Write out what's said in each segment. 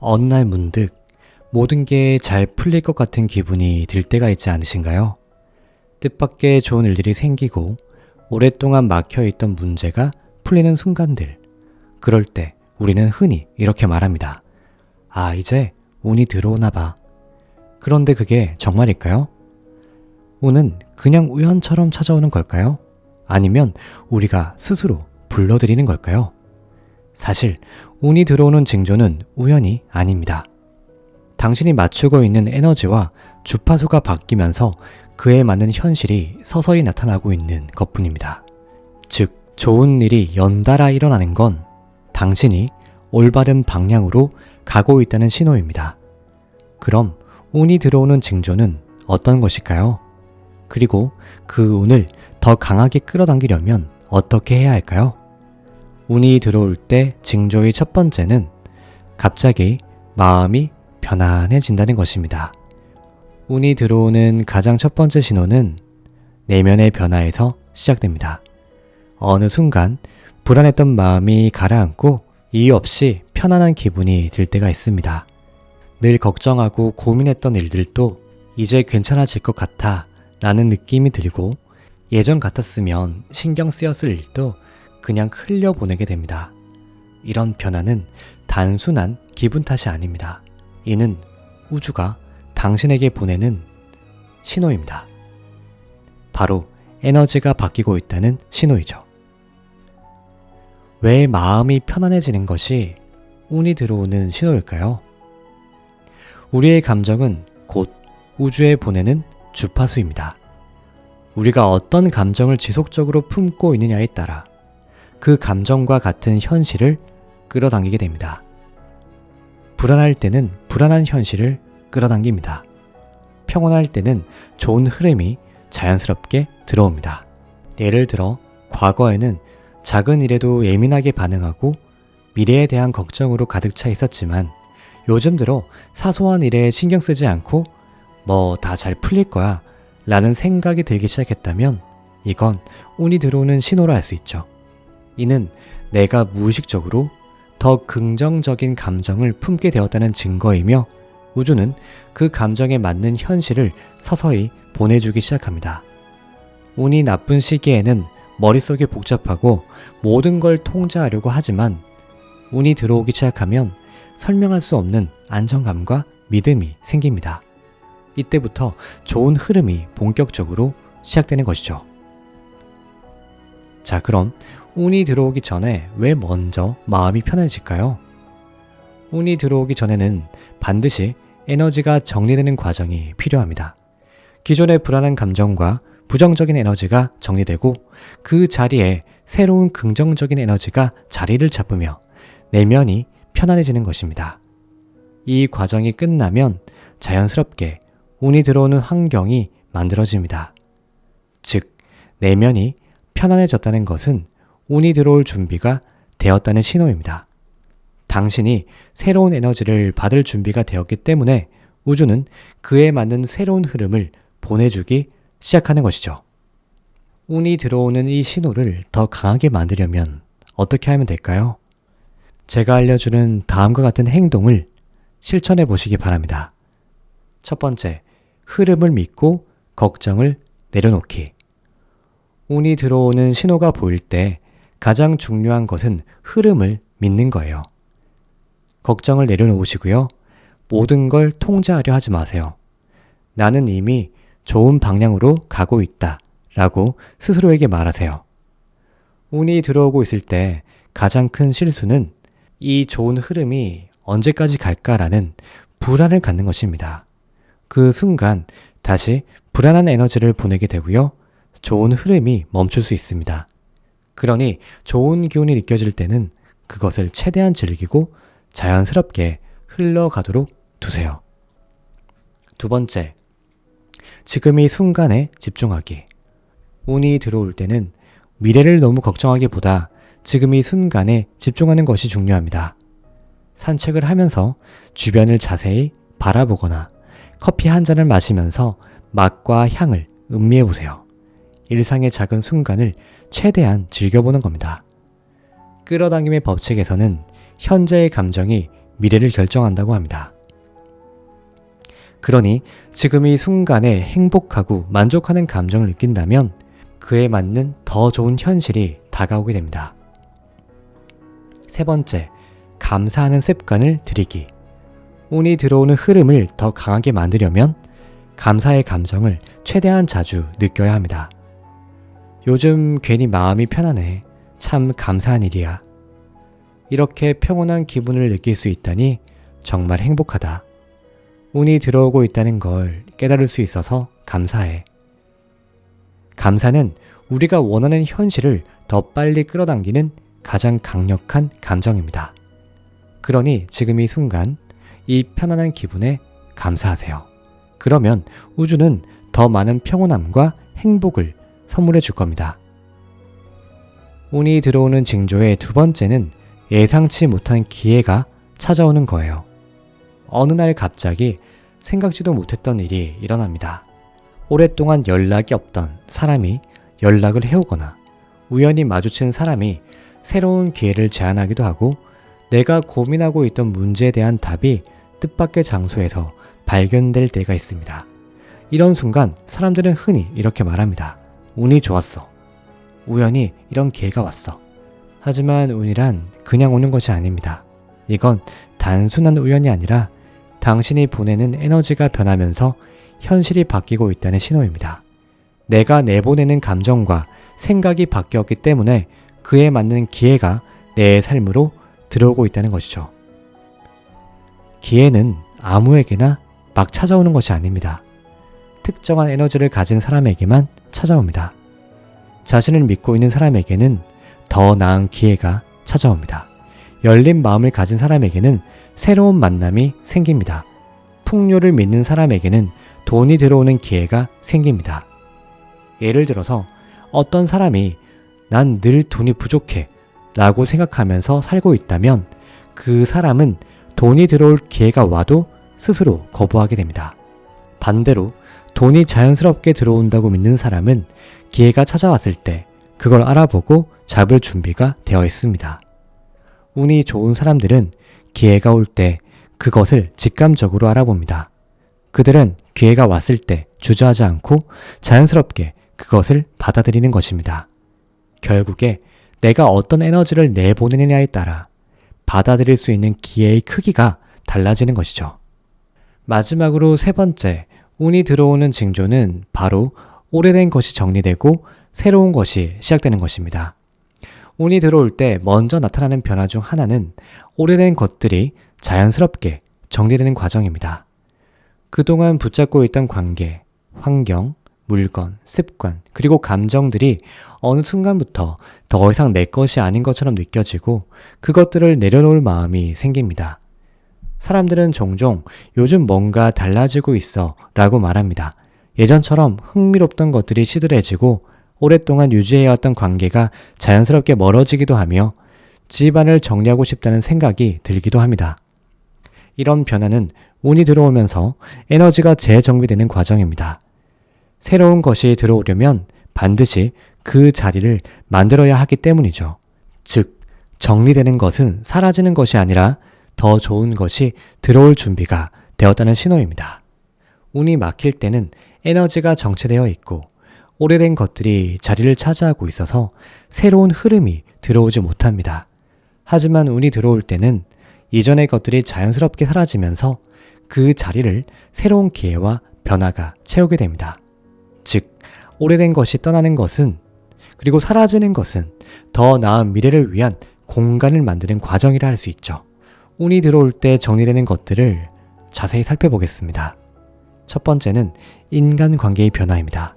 어느 날 문득 모든 게 잘 풀릴 것 같은 기분이 들 때가 있지 않으신가요? 뜻밖의 좋은 일들이 생기고 오랫동안 막혀 있던 문제가 풀리는 순간들. 그럴 때 우리는 흔히 이렇게 말합니다. 아, 이제 운이 들어오나 봐. 그런데 그게 정말일까요? 운은 그냥 우연처럼 찾아오는 걸까요? 아니면 우리가 스스로 불러들이는 걸까요? 사실 운이 들어오는 징조는 우연이 아닙니다. 당신이 맞추고 있는 에너지와 주파수가 바뀌면서 그에 맞는 현실이 서서히 나타나고 있는 것 뿐입니다. 즉, 좋은 일이 연달아 일어나는 건 당신이 올바른 방향으로 가고 있다는 신호입니다. 그럼 운이 들어오는 징조는 어떤 것일까요? 그리고 그 운을 더 강하게 끌어당기려면 어떻게 해야 할까요? 운이 들어올 때 징조의 첫 번째는 갑자기 마음이 편안해진다는 것입니다. 운이 들어오는 가장 첫 번째 신호는 내면의 변화에서 시작됩니다. 어느 순간 불안했던 마음이 가라앉고 이유 없이 편안한 기분이 들 때가 있습니다. 늘 걱정하고 고민했던 일들도 이제 괜찮아질 것 같아 라는 느낌이 들고 예전 같았으면 신경 쓰였을 일도 그냥 흘려보내게 됩니다. 이런 변화는 단순한 기분 탓이 아닙니다. 이는 우주가 당신에게 보내는 신호입니다. 바로 에너지가 바뀌고 있다는 신호이죠. 왜 마음이 편안해지는 것이 운이 들어오는 신호일까요? 우리의 감정은 곧 우주에 보내는 주파수입니다. 우리가 어떤 감정을 지속적으로 품고 있느냐에 따라 그 감정과 같은 현실을 끌어당기게 됩니다. 불안할 때는 불안한 현실을 끌어당깁니다. 평온할 때는 좋은 흐름이 자연스럽게 들어옵니다. 예를 들어, 과거에는 작은 일에도 예민하게 반응하고 미래에 대한 걱정으로 가득 차 있었지만 요즘 들어 사소한 일에 신경 쓰지 않고 뭐 다 잘 풀릴 거야 라는 생각이 들기 시작했다면 이건 운이 들어오는 신호라 할 수 있죠. 이는 내가 무의식적으로 더 긍정적인 감정을 품게 되었다는 증거이며 우주는 그 감정에 맞는 현실을 서서히 보내주기 시작합니다. 운이 나쁜 시기에는 머릿속이 복잡하고 모든 걸 통제하려고 하지만 운이 들어오기 시작하면 설명할 수 없는 안정감과 믿음이 생깁니다. 이때부터 좋은 흐름이 본격적으로 시작되는 것이죠. 자, 그럼 운이 들어오기 전에 왜 먼저 마음이 편해질까요? 운이 들어오기 전에는 반드시 에너지가 정리되는 과정이 필요합니다. 기존의 불안한 감정과 부정적인 에너지가 정리되고 그 자리에 새로운 긍정적인 에너지가 자리를 잡으며 내면이 편안해지는 것입니다. 이 과정이 끝나면 자연스럽게 운이 들어오는 환경이 만들어집니다. 즉, 내면이 편안해졌다는 것은 운이 들어올 준비가 되었다는 신호입니다. 당신이 새로운 에너지를 받을 준비가 되었기 때문에 우주는 그에 맞는 새로운 흐름을 보내주기 시작하는 것이죠. 운이 들어오는 이 신호를 더 강하게 만들려면 어떻게 하면 될까요? 제가 알려주는 다음과 같은 행동을 실천해 보시기 바랍니다. 첫 번째, 흐름을 믿고 걱정을 내려놓기. 운이 들어오는 신호가 보일 때 가장 중요한 것은 흐름을 믿는 거예요. 걱정을 내려놓으시고요. 모든 걸 통제하려 하지 마세요. 나는 이미 좋은 방향으로 가고 있다. 라고 스스로에게 말하세요. 운이 들어오고 있을 때 가장 큰 실수는 이 좋은 흐름이 언제까지 갈까라는 불안을 갖는 것입니다. 그 순간 다시 불안한 에너지를 보내게 되고요. 좋은 흐름이 멈출 수 있습니다. 그러니 좋은 기운이 느껴질 때는 그것을 최대한 즐기고 자연스럽게 흘러가도록 두세요. 두 번째, 지금 이 순간에 집중하기. 운이 들어올 때는 미래를 너무 걱정하기보다 지금 이 순간에 집중하는 것이 중요합니다. 산책을 하면서 주변을 자세히 바라보거나 커피 한 잔을 마시면서 맛과 향을 음미해 보세요. 일상의 작은 순간을 최대한 즐겨보는 겁니다. 끌어당김의 법칙에서는 현재의 감정이 미래를 결정한다고 합니다. 그러니 지금 이 순간에 행복하고 만족하는 감정을 느낀다면 그에 맞는 더 좋은 현실이 다가오게 됩니다. 세 번째, 감사하는 습관을 들이기. 운이 들어오는 흐름을 더 강하게 만들려면 감사의 감정을 최대한 자주 느껴야 합니다. 요즘 괜히 마음이 편하네. 참 감사한 일이야. 이렇게 평온한 기분을 느낄 수 있다니 정말 행복하다. 운이 들어오고 있다는 걸 깨달을 수 있어서 감사해. 감사는 우리가 원하는 현실을 더 빨리 끌어당기는 가장 강력한 감정입니다. 그러니 지금 이 순간 이 편안한 기분에 감사하세요. 그러면 우주는 더 많은 평온함과 행복을 선물해 줄 겁니다. 운이 들어오는 징조의 두 번째는 예상치 못한 기회가 찾아오는 거예요. 어느 날 갑자기 생각지도 못했던 일이 일어납니다. 오랫동안 연락이 없던 사람이 연락을 해오거나 우연히 마주친 사람이 새로운 기회를 제안하기도 하고 내가 고민하고 있던 문제에 대한 답이 뜻밖의 장소에서 발견될 때가 있습니다. 이런 순간 사람들은 흔히 이렇게 말합니다. 운이 좋았어. 우연히 이런 기회가 왔어. 하지만 운이란 그냥 오는 것이 아닙니다. 이건 단순한 우연이 아니라 당신이 보내는 에너지가 변하면서 현실이 바뀌고 있다는 신호입니다. 내가 내보내는 감정과 생각이 바뀌었기 때문에 그에 맞는 기회가 내 삶으로 들어오고 있다는 것이죠. 기회는 아무에게나 막 찾아오는 것이 아닙니다. 특정한 에너지를 가진 사람에게만 찾아옵니다. 자신을 믿고 있는 사람에게는 더 나은 기회가 찾아옵니다. 열린 마음을 가진 사람에게는 새로운 만남이 생깁니다. 풍요를 믿는 사람에게는 돈이 들어오는 기회가 생깁니다. 예를 들어서 어떤 사람이 난 늘 돈이 부족해 라고 생각하면서 살고 있다면 그 사람은 돈이 들어올 기회가 와도 스스로 거부하게 됩니다. 반대로 돈이 자연스럽게 들어온다고 믿는 사람은 기회가 찾아왔을 때 그걸 알아보고 잡을 준비가 되어 있습니다. 운이 좋은 사람들은 기회가 올 때 그것을 직감적으로 알아봅니다. 그들은 기회가 왔을 때 주저하지 않고 자연스럽게 그것을 받아들이는 것입니다. 결국에 내가 어떤 에너지를 내보내느냐에 따라 받아들일 수 있는 기회의 크기가 달라지는 것이죠. 마지막으로 세 번째, 운이 들어오는 징조는 바로 오래된 것이 정리되고 새로운 것이 시작되는 것입니다. 운이 들어올 때 먼저 나타나는 변화 중 하나는 오래된 것들이 자연스럽게 정리되는 과정입니다. 그동안 붙잡고 있던 관계, 환경, 물건, 습관, 그리고 감정들이 어느 순간부터 더 이상 내 것이 아닌 것처럼 느껴지고 그것들을 내려놓을 마음이 생깁니다. 사람들은 종종 요즘 뭔가 달라지고 있어 라고 말합니다. 예전처럼 흥미롭던 것들이 시들해지고 오랫동안 유지해왔던 관계가 자연스럽게 멀어지기도 하며 집안을 정리하고 싶다는 생각이 들기도 합니다. 이런 변화는 운이 들어오면서 에너지가 재정비되는 과정입니다. 새로운 것이 들어오려면 반드시 그 자리를 만들어야 하기 때문이죠. 즉, 정리되는 것은 사라지는 것이 아니라 더 좋은 것이 들어올 준비가 되었다는 신호입니다. 운이 막힐 때는 에너지가 정체되어 있고 오래된 것들이 자리를 차지하고 있어서 새로운 흐름이 들어오지 못합니다. 하지만 운이 들어올 때는 이전의 것들이 자연스럽게 사라지면서 그 자리를 새로운 기회와 변화가 채우게 됩니다. 즉, 오래된 것이 떠나는 것은 그리고 사라지는 것은 더 나은 미래를 위한 공간을 만드는 과정이라 할 수 있죠. 운이 들어올 때 정리되는 것들을 자세히 살펴보겠습니다. 첫 번째는 인간 관계의 변화입니다.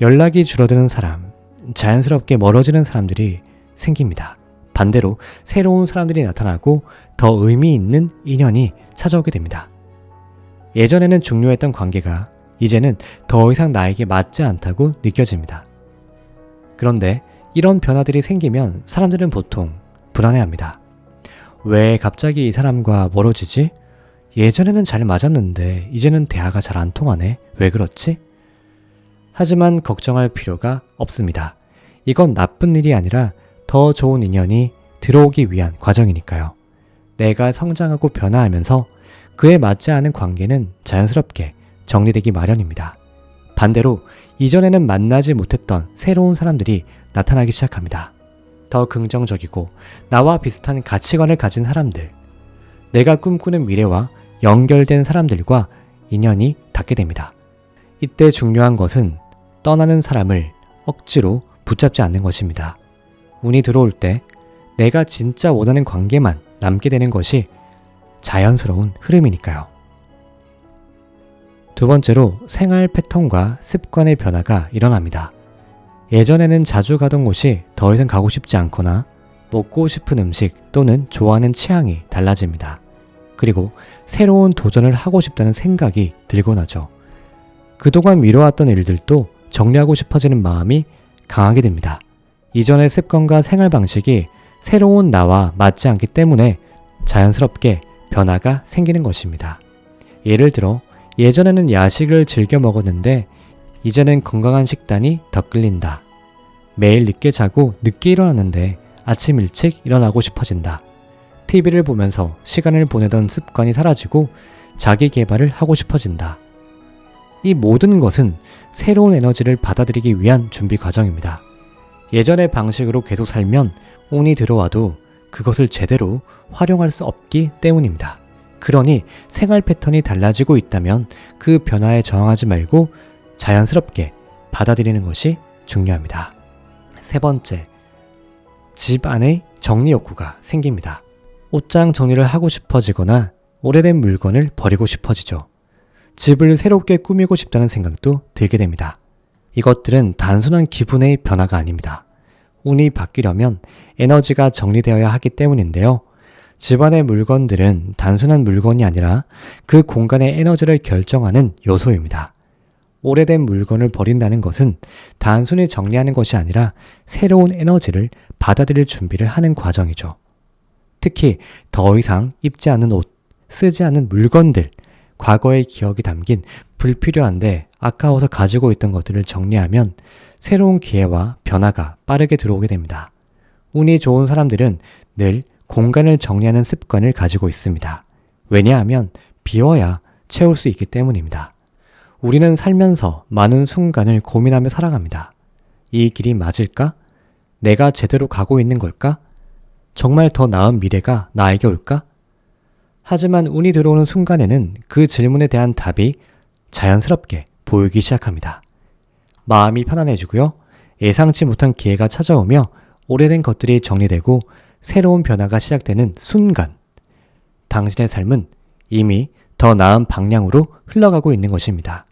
연락이 줄어드는 사람, 자연스럽게 멀어지는 사람들이 생깁니다. 반대로 새로운 사람들이 나타나고 더 의미 있는 인연이 찾아오게 됩니다. 예전에는 중요했던 관계가 이제는 더 이상 나에게 맞지 않다고 느껴집니다. 그런데 이런 변화들이 생기면 사람들은 보통 불안해합니다. 왜 갑자기 이 사람과 멀어지지? 예전에는 잘 맞았는데 이제는 대화가 잘 안 통하네. 왜 그렇지? 하지만 걱정할 필요가 없습니다. 이건 나쁜 일이 아니라 더 좋은 인연이 들어오기 위한 과정이니까요. 내가 성장하고 변화하면서 그에 맞지 않은 관계는 자연스럽게 정리되기 마련입니다. 반대로 이전에는 만나지 못했던 새로운 사람들이 나타나기 시작합니다. 더 긍정적이고 나와 비슷한 가치관을 가진 사람들, 내가 꿈꾸는 미래와 연결된 사람들과 인연이 닿게 됩니다. 이때 중요한 것은 떠나는 사람을 억지로 붙잡지 않는 것입니다. 운이 들어올 때 내가 진짜 원하는 관계만 남게 되는 것이 자연스러운 흐름이니까요. 두 번째로 생활 패턴과 습관의 변화가 일어납니다. 예전에는 자주 가던 곳이 더 이상 가고 싶지 않거나 먹고 싶은 음식 또는 좋아하는 취향이 달라집니다. 그리고 새로운 도전을 하고 싶다는 생각이 들곤 하죠. 그동안 미뤄왔던 일들도 정리하고 싶어지는 마음이 강하게 됩니다. 이전의 습관과 생활 방식이 새로운 나와 맞지 않기 때문에 자연스럽게 변화가 생기는 것입니다. 예를 들어 예전에는 야식을 즐겨 먹었는데 이제는 건강한 식단이 더 끌린다. 매일 늦게 자고 늦게 일어났는데 아침 일찍 일어나고 싶어진다. TV를 보면서 시간을 보내던 습관이 사라지고 자기 개발을 하고 싶어진다. 이 모든 것은 새로운 에너지를 받아들이기 위한 준비 과정입니다. 예전의 방식으로 계속 살면 운이 들어와도 그것을 제대로 활용할 수 없기 때문입니다. 그러니 생활 패턴이 달라지고 있다면 그 변화에 저항하지 말고 자연스럽게 받아들이는 것이 중요합니다. 세 번째, 집 안에 정리 욕구가 생깁니다. 옷장 정리를 하고 싶어지거나 오래된 물건을 버리고 싶어지죠. 집을 새롭게 꾸미고 싶다는 생각도 들게 됩니다. 이것들은 단순한 기분의 변화가 아닙니다. 운이 바뀌려면 에너지가 정리되어야 하기 때문인데요. 집안의 물건들은 단순한 물건이 아니라 그 공간의 에너지를 결정하는 요소입니다. 오래된 물건을 버린다는 것은 단순히 정리하는 것이 아니라 새로운 에너지를 받아들일 준비를 하는 과정이죠. 특히 더 이상 입지 않는 옷, 쓰지 않는 물건들, 과거의 기억이 담긴 불필요한데 아까워서 가지고 있던 것들을 정리하면 새로운 기회와 변화가 빠르게 들어오게 됩니다. 운이 좋은 사람들은 늘 공간을 정리하는 습관을 가지고 있습니다. 왜냐하면 비워야 채울 수 있기 때문입니다. 우리는 살면서 많은 순간을 고민하며 살아갑니다. 이 길이 맞을까? 내가 제대로 가고 있는 걸까? 정말 더 나은 미래가 나에게 올까? 하지만 운이 들어오는 순간에는 그 질문에 대한 답이 자연스럽게 보이기 시작합니다. 마음이 편안해지고요. 예상치 못한 기회가 찾아오며 오래된 것들이 정리되고 새로운 변화가 시작되는 순간, 당신의 삶은 이미 더 나은 방향으로 흘러가고 있는 것입니다.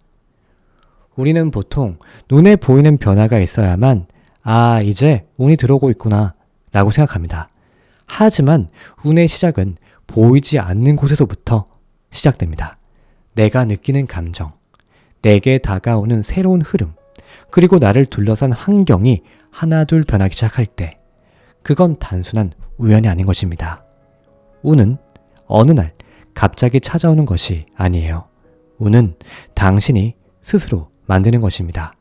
우리는 보통 눈에 보이는 변화가 있어야만, 아, 이제 운이 들어오고 있구나, 라고 생각합니다. 하지만 운의 시작은 보이지 않는 곳에서부터 시작됩니다. 내가 느끼는 감정, 내게 다가오는 새로운 흐름, 그리고 나를 둘러싼 환경이 하나둘 변하기 시작할 때, 그건 단순한 우연이 아닌 것입니다. 운은 어느 날 갑자기 찾아오는 것이 아니에요. 운은 당신이 스스로 만드는 것입니다.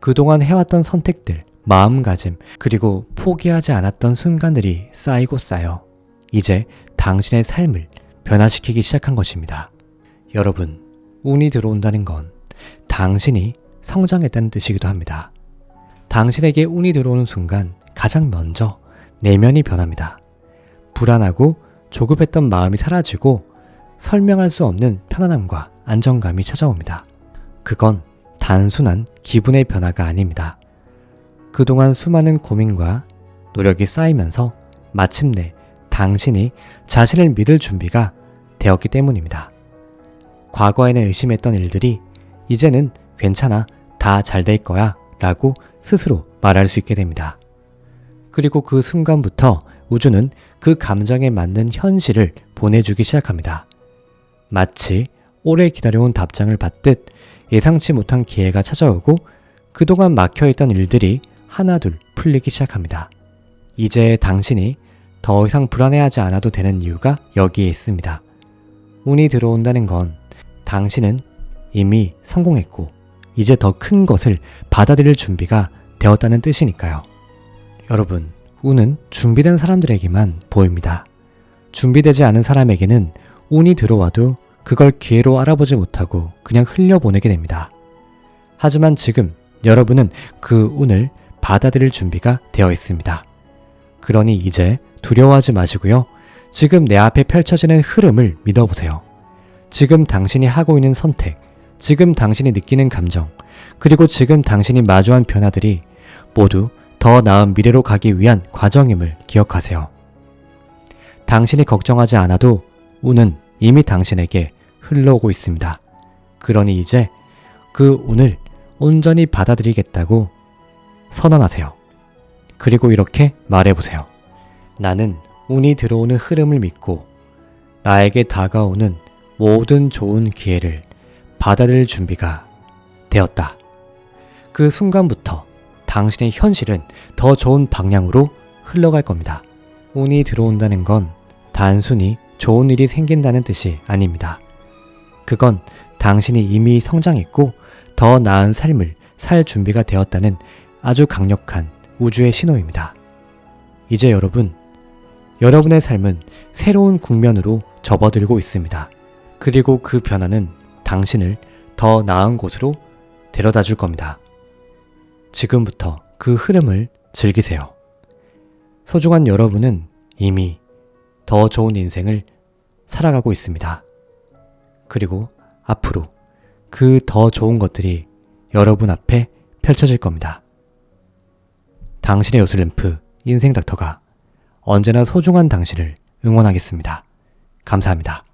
그동안 해왔던 선택들, 마음가짐, 그리고 포기하지 않았던 순간들이 쌓이고 쌓여 이제 당신의 삶을 변화시키기 시작한 것입니다. 여러분, 운이 들어온다는 건 당신이 성장했다는 뜻이기도 합니다. 당신에게 운이 들어오는 순간 가장 먼저 내면이 변합니다. 불안하고 조급했던 마음이 사라지고 설명할 수 없는 편안함과 안정감이 찾아옵니다. 그건 단순한 기분의 변화가 아닙니다. 그동안 수많은 고민과 노력이 쌓이면서 마침내 당신이 자신을 믿을 준비가 되었기 때문입니다. 과거에는 의심했던 일들이 이제는 괜찮아, 다 잘 될 거야 라고 스스로 말할 수 있게 됩니다. 그리고 그 순간부터 우주는 그 감정에 맞는 현실을 보내주기 시작합니다. 마치 오래 기다려온 답장을 받듯 예상치 못한 기회가 찾아오고 그동안 막혀있던 일들이 하나둘 풀리기 시작합니다. 이제 당신이 더 이상 불안해하지 않아도 되는 이유가 여기에 있습니다. 운이 들어온다는 건 당신은 이미 성공했고 이제 더 큰 것을 받아들일 준비가 되었다는 뜻이니까요. 여러분, 운은 준비된 사람들에게만 보입니다. 준비되지 않은 사람에게는 운이 들어와도 그걸 기회로 알아보지 못하고 그냥 흘려보내게 됩니다. 하지만 지금 여러분은 그 운을 받아들일 준비가 되어 있습니다. 그러니 이제 두려워하지 마시고요. 지금 내 앞에 펼쳐지는 흐름을 믿어보세요. 지금 당신이 하고 있는 선택, 지금 당신이 느끼는 감정, 그리고 지금 당신이 마주한 변화들이 모두 더 나은 미래로 가기 위한 과정임을 기억하세요. 당신이 걱정하지 않아도 운은 이미 당신에게 흘러오고 있습니다. 그러니 이제 그 운을 온전히 받아들이겠다고 선언하세요. 그리고 이렇게 말해보세요. 나는 운이 들어오는 흐름을 믿고 나에게 다가오는 모든 좋은 기회를 받아들일 준비가 되었다. 그 순간부터 당신의 현실은 더 좋은 방향으로 흘러갈 겁니다. 운이 들어온다는 건 단순히 좋은 일이 생긴다는 뜻이 아닙니다. 그건 당신이 이미 성장했고 더 나은 삶을 살 준비가 되었다는 아주 강력한 우주의 신호입니다. 이제 여러분, 여러분의 삶은 새로운 국면으로 접어들고 있습니다. 그리고 그 변화는 당신을 더 나은 곳으로 데려다 줄 겁니다. 지금부터 그 흐름을 즐기세요. 소중한 여러분은 이미 더 좋은 인생을 살아가고 있습니다. 그리고 앞으로 그 더 좋은 것들이 여러분 앞에 펼쳐질 겁니다. 당신의 요술램프 인생 닥터가 언제나 소중한 당신을 응원하겠습니다. 감사합니다.